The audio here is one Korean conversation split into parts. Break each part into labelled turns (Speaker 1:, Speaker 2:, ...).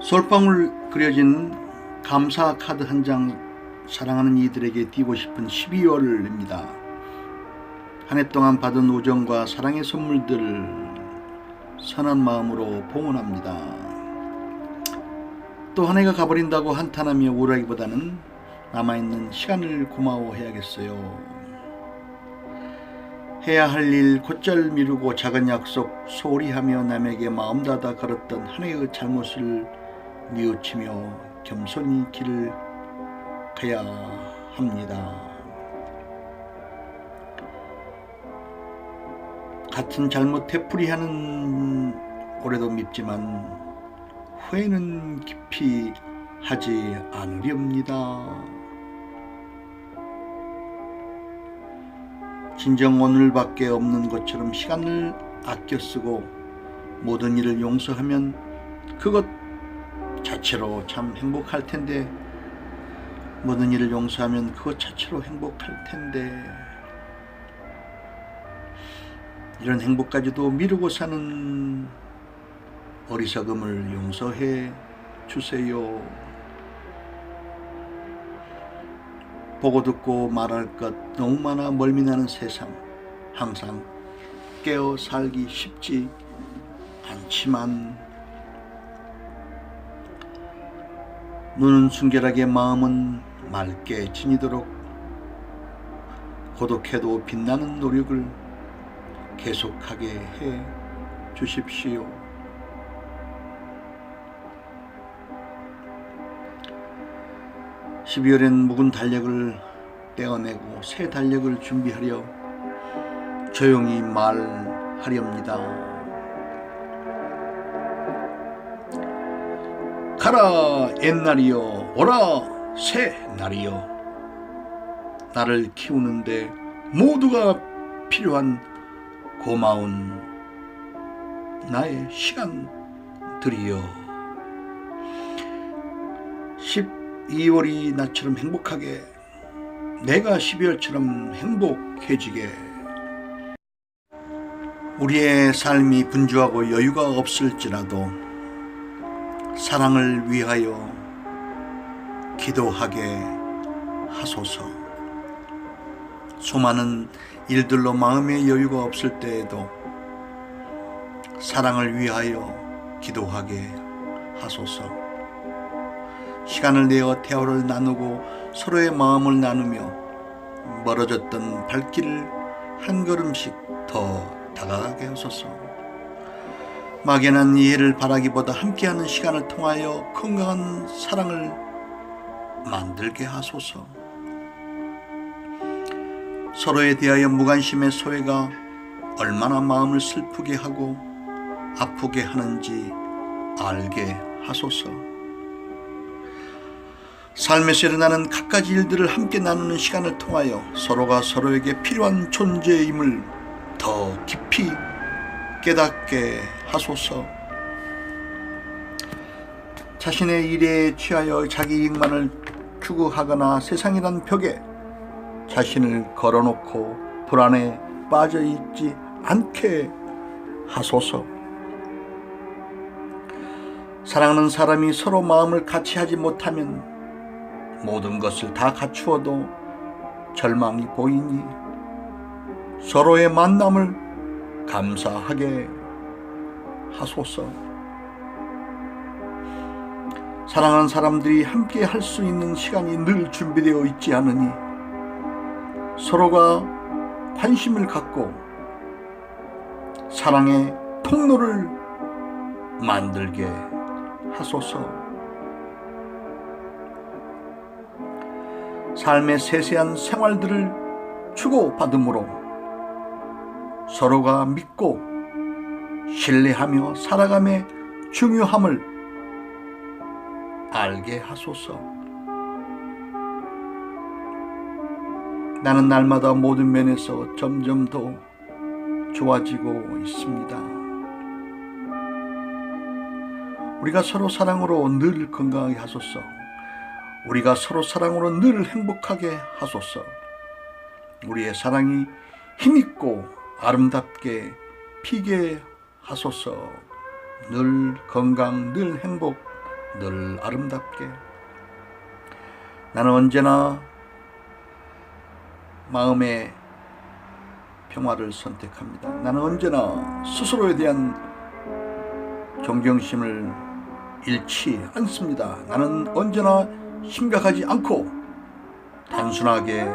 Speaker 1: 솔방울 그려진 감사 카드 한 장 사랑하는 이들에게 띄고 싶은 12월입니다. 한 해 동안 받은 우정과 사랑의 선물들 선한 마음으로 봉헌합니다. 또 한 해가 가버린다고 한탄하며 우울하기보다는 남아있는 시간을 고마워해야겠어요. 해야 할 일 곧잘 미루고 작은 약속 소홀히 하며 남에게 마음 닫아 걸었던 한 해의 잘못을 뉘우치며 겸손히 길을 가야 합니다. 같은 잘못 되풀이하는 올해도 밉지만 후회는 깊이 하지 않으렵니다. 진정 오늘밖에 없는 것처럼 시간을 아껴 쓰고 모든 일을 용서하면 그것 자체로 참 행복할 텐데 모든 일을 용서하면 그것 자체로 행복할 텐데 이런 행복까지도 미루고 사는 어리석음을 용서해 주세요. 보고 듣고 말할 것 너무 많아 멀미나는 세상 항상 깨어 살기 쉽지 않지만 눈은 순결하게 마음은 맑게 지니도록 고독해도 빛나는 노력을 계속하게 해 주십시오. 십이월엔 묵은 달력을 떼어내고 새 달력을 준비하려 조용히 말하렵니다. 가라 옛날이여. 오라 새 날이여. 나를 키우는데 모두가 필요한 고마운 나의 시간들이여. 12월이 나처럼 행복하게 내가 12월처럼 행복해지게. 우리의 삶이 분주하고 여유가 없을지라도 사랑을 위하여 기도하게 하소서. 수많은 일들로 마음의 여유가 없을 때에도 사랑을 위하여 기도하게 하소서. 시간을 내어 대화를 나누고 서로의 마음을 나누며 멀어졌던 발길을 한 걸음씩 더 다가가게 하소서. 막연한 이해를 바라기보다 함께하는 시간을 통하여 건강한 사랑을 만들게 하소서. 서로에 대하여 무관심의 소외가 얼마나 마음을 슬프게 하고 아프게 하는지 알게 하소서. 삶에서 일어나는 갖가지 일들을 함께 나누는 시간을 통하여 서로가 서로에게 필요한 존재임을 더 깊이 깨닫게 하소서. 자신의 일에 취하여 자기 이익만을 추구하거나 세상이란 벽에 자신을 걸어놓고 불안에 빠져 있지 않게 하소서. 사랑하는 사람이 서로 마음을 같이 하지 못하면 모든 것을 다 갖추어도 절망이 보이니 서로의 만남을 감사하게 하소서. 사랑하는 사람들이 함께 할 수 있는 시간이 늘 준비되어 있지 않으니 서로가 관심을 갖고 사랑의 통로를 만들게 하소서. 삶의 세세한 생활들을 주고받음으로 서로가 믿고 신뢰하며 살아감의 중요함을 알게 하소서. 나는 날마다 모든 면에서 점점 더 좋아지고 있습니다. 우리가 서로 사랑으로 늘 건강하게 하소서. 우리가 서로 사랑으로 늘 행복하게 하소서. 우리의 사랑이 힘있고 아름답게 피게 하소서. 늘 건강, 늘 행복 늘 아름답게 나는 언제나 마음의 평화를 선택합니다. 나는 언제나 스스로에 대한 존경심을 잃지 않습니다. 나는 언제나 심각하지 않고 단순하게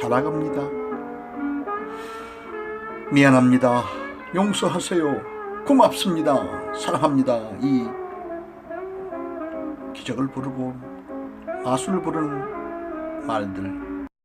Speaker 1: 살아갑니다. 미안합니다. 용서하세요. 고맙습니다. 사랑합니다. 이 기적을 부르고 마술을 부르는 말들